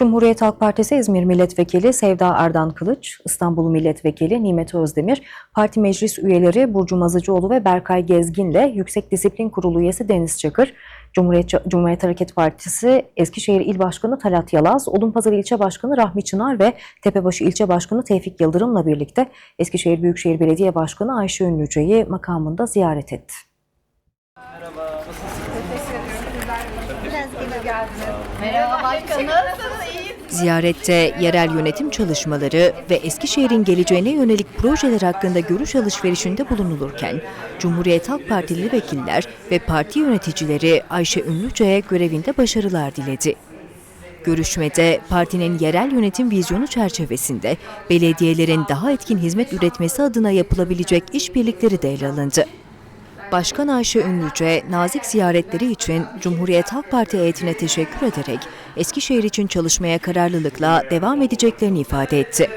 Cumhuriyet Halk Partisi İzmir Milletvekili Sevda Erdan Kılıç, İstanbul Milletvekili Nimet Özdemir, parti meclis üyeleri Burcu Mazıcıoğlu ve Berkay Gezgin'le Yüksek Disiplin Kurulu üyesi Deniz Çakır, Cumhuriyet, Cumhuriyet Hareket Partisi Eskişehir İl Başkanı Talat Yalaz, Odunpazarı İlçe Başkanı Rahmi Çınar ve Tepebaşı İlçe Başkanı Tevfik Yıldırım'la birlikte Eskişehir Büyükşehir Belediye Başkanı Ayşe Ünlüce'yi makamında ziyaret etti. Merhaba başkanım. Ziyarette yerel yönetim çalışmaları ve Eskişehir'in geleceğine yönelik projeler hakkında görüş alışverişinde bulunulurken, Cumhuriyet Halk Partili vekiller ve parti yöneticileri Ayşe Ünlüce'ye görevinde başarılar diledi. Görüşmede partinin yerel yönetim vizyonu çerçevesinde belediyelerin daha etkin hizmet üretmesi adına yapılabilecek işbirlikleri de ele alındı. Başkan Ayşe Ünlüce, nazik ziyaretleri için Cumhuriyet Halk Parti heyetine teşekkür ederek Eskişehir için çalışmaya kararlılıkla devam edeceklerini ifade etti.